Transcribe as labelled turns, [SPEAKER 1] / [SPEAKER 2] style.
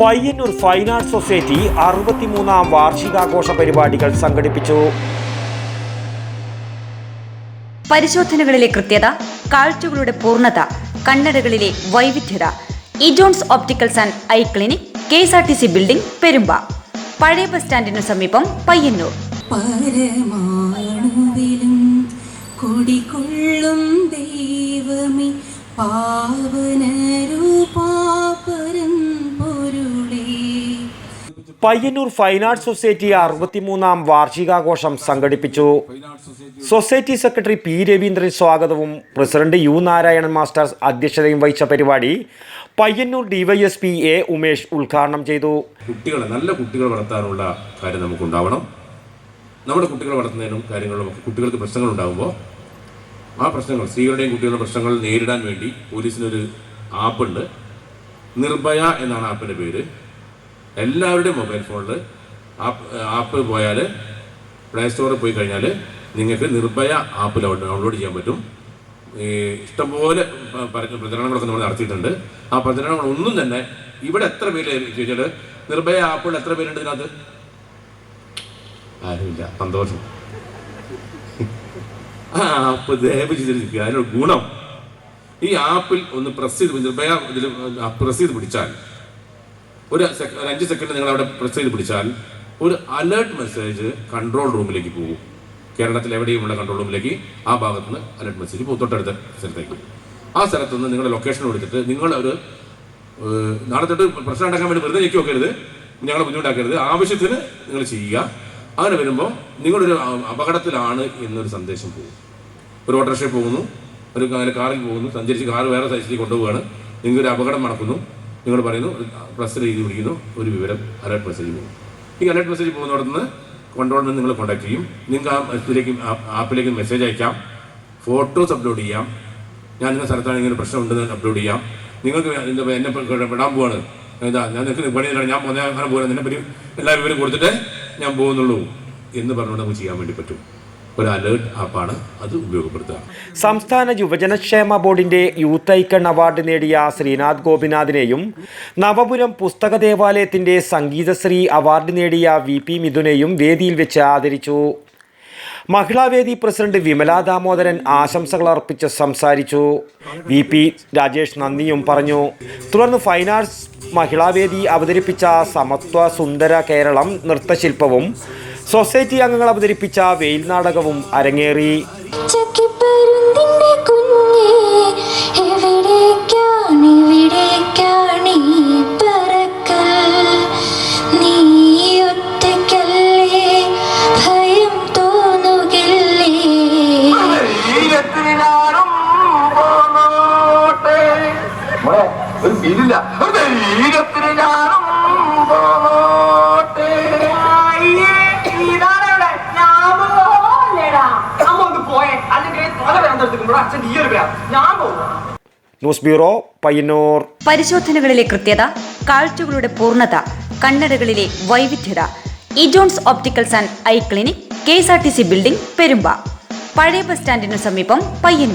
[SPEAKER 1] Payyanur fine arts society അറുപത്തിമൂന്നാം വാർഷികാഘോഷ പരിപാടികൾ സംഘടിപ്പിച്ചു.
[SPEAKER 2] പരിശോധനകളിലെ കൃത്യത കാഴ്ചകളുടെ പൂർണത കണ്ണടകളിലെ വൈവിധ്യത. Ejones opticals and eye clinic K S R T C building Perumba. പഴയ ബസ് സ്റ്റാൻഡിനു സമീപം പയ്യന്നൂർ.
[SPEAKER 3] പരമാണുവിലും കുടികൊള്ളും ദൈവമേ പാവനരൂപാപരം
[SPEAKER 1] പയ്യന്നൂർ ഫൈൻ ആർട്സ് സൊസൈറ്റി അറുപത്തിമൂന്നാം വാർഷികാഘോഷം സംഘടിപ്പിച്ചു. സൊസൈറ്റി സെക്രട്ടറി പി രവീന്ദ്രൻ സ്വാഗതവും പ്രസിഡന്റ് യു നാരായണൻ മാസ്റ്റർ അധ്യക്ഷതയും വഹിച്ച പരിപാടി പയ്യന്നൂർ ഡിവൈഎസ്പി എ ഉമേഷ് ഉദ്ഘാടനം ചെയ്തു.
[SPEAKER 4] കുട്ടികളെ നല്ല കുട്ടികൾ വളർത്താനുള്ള കാര്യം നമുക്കുണ്ടാവണം. നമ്മുടെ കുട്ടികളെ വളർത്തുന്നതിനും കാര്യങ്ങളിലും ഒക്കെ കുട്ടികൾക്ക് പ്രശ്നങ്ങൾ ഉണ്ടാകുമ്പോൾ ആ പ്രശ്നങ്ങൾ സ്ത്രീകളുടെയും കുട്ടികളുടെ പ്രശ്നങ്ങൾ നേരിടാൻ വേണ്ടി പോലീസിനൊരു ആപ്പുണ്ട്. നിർഭയ എന്നാണ് ആപ്പിന്റെ പേര്. എല്ലാവരുടെയും മൊബൈൽ ഫോണിൽ ആപ്പ് ആപ്പ് പോയാൽ പ്ലേ സ്റ്റോറിൽ പോയി കഴിഞ്ഞാൽ നിങ്ങൾക്ക് നിർഭയ ആപ്പ് ഡൗൺലോഡ് ചെയ്യാൻ പറ്റും. ഈ ഇഷ്ടംപോലെ പ്രചരണങ്ങളൊക്കെ നമ്മൾ നടത്തിയിട്ടുണ്ട്. ആ പ്രചരണങ്ങളൊന്നും തന്നെ ഇവിടെ എത്ര പേര് ചോദിച്ചാൽ നിർഭയ ആപ്പുകൾ എത്ര പേരുണ്ട് ഇതിനകത്ത്? ആരുമില്ല സന്തോഷം. ആ ആപ്പ് ദയവ് ചെയ്തിരിക്കുക അതിനൊരു ഗുണം. ഈ ആപ്പിൽ ഒന്ന് പ്രസ് ചെയ്ത് നിർഭയ പ്രസ് ചെയ്ത് പിടിച്ചാൽ ഒരു ഒരു അഞ്ച് സെക്കൻഡ് നിങ്ങൾ അവിടെ പ്രസ് ചെയ്ത് പിടിച്ചാൽ ഒരു അലേർട്ട് മെസ്സേജ് കൺട്രോൾ റൂമിലേക്ക് പോകും. കേരളത്തിൽ എവിടെയുമുള്ള കൺട്രോൾ റൂമിലേക്ക് ആ ഭാഗത്ത് നിന്ന് അലേർട്ട് മെസ്സേജ് പോകും. തൊട്ടടുത്ത സ്ഥലത്തേക്ക്. ആ സ്ഥലത്ത് നിന്ന് നിങ്ങളുടെ ലൊക്കേഷൻ കൊടുത്തിട്ട് നിങ്ങൾ ഒരു നാളെ തൊട്ട് പ്രശ്നം ഉണ്ടാക്കാൻ വേണ്ടി വെറുതെ ഞെക്കി വെക്കരുത്. ഞങ്ങളെ ബുദ്ധിമുട്ടാക്കരുത്. ആവശ്യത്തിന് നിങ്ങൾ ചെയ്യുക. അങ്ങനെ വരുമ്പോൾ നിങ്ങളൊരു അപകടത്തിലാണ് എന്നൊരു സന്ദേശം പോകും. ഒരു ഓട്ടോറിക്ഷയിൽ പോകുന്നു. ഒരു കാറിൽ പോകുന്നു. സഞ്ചരിച്ച് കാർ വേറെ സൈസിലേക്ക് കൊണ്ടുപോവുകയാണ്. നിങ്ങൾക്കൊരു അപകടം നടക്കുന്നു. നിങ്ങൾ പറയുന്നു പ്ലസ് എഴുതി വിളിക്കുന്നു ഒരു വിവരം അലേർട്ട് മെസ്സേജ് പോകും ഈ അലേർട്ട് മെസ്സേജ് പോകുന്നിടത്തുനിന്ന് കൺട്രോളിൽ നിങ്ങൾ കോൺടാക്ട് ചെയ്യും. നിങ്ങൾക്ക് ആ ഇതിലേക്ക് ആപ്പിലേക്ക് മെസ്സേജ് അയക്കാം. ഫോട്ടോസ് അപ്ലോഡ് ചെയ്യാം. ഞാൻ നിങ്ങളുടെ സ്ഥലത്താണ് ഇങ്ങനെ പ്രശ്നം ഉണ്ടെന്ന് അപ്ലോഡ് ചെയ്യാം. നിങ്ങൾക്ക് എന്നെ വിടാൻ പോവാണ്. എന്താ ഞാൻ നിങ്ങൾക്ക് പണി ഞാൻ പോകുന്ന അങ്ങനെ പോകാൻ എന്നെ പറ്റി എല്ലാ വിവരം കൊടുത്തിട്ട് ഞാൻ പോകുന്നുള്ളൂ എന്ന് പറഞ്ഞുകൊണ്ട് നമുക്ക് ചെയ്യാൻ വേണ്ടി പറ്റും. ഒരു അലേർട്ട് ആപ്പാണ് അത് ഉപയോഗപ്പെടുത്തുക.
[SPEAKER 1] സംസ്ഥാന യുവജനക്ഷേമ ബോർഡിന്റെ യൂത്ത് ഐക്കൺ അവാർഡ് നേടിയ ശ്രീനാഥ് ഗോപിനാഥിനെയും നവപുരം പുസ്തക ദേവാലയത്തിന്റെ സംഗീതശ്രീ അവാർഡ് നേടിയ വി പി മിഥുനെയും വേദിയിൽ വെച്ച് ആദരിച്ചു. മഹിളാവേദി പ്രസിഡന്റ് വിമല ദാമോദരൻ ആശംസകൾ അർപ്പിച്ച് സംസാരിച്ചു. വി പി രാജേഷ് നന്ദിയും പറഞ്ഞു. തുടർന്ന് ഫൈൻ ആർട്സ് മഹിളാവേദി അവതരിപ്പിച്ച സമത്വ സുന്ദര കേരളം നൃത്തശില്പവും സൊസൈറ്റി അംഗങ്ങൾ അവതരിപ്പിച്ച വെയിൽ നാടകവും അരങ്ങേറി.
[SPEAKER 5] ഒരു കുഞ്ഞേ ഒരു എവിടേക്കാണ് ഈ
[SPEAKER 1] ന്യൂസ് ബ്യൂറോ പയ്യന്നൂർ.
[SPEAKER 2] പരിശോധനകളിലെ കൃത്യത കാഴ്ചകളുടെ പൂർണത കണ്ണടകളിലെ വൈവിധ്യത. Ejones opticals and eye clinic K S R T C building Perumba. പഴയ ബസ് സ്റ്റാൻഡിനു സമീപം പയ്യന്നൂർ.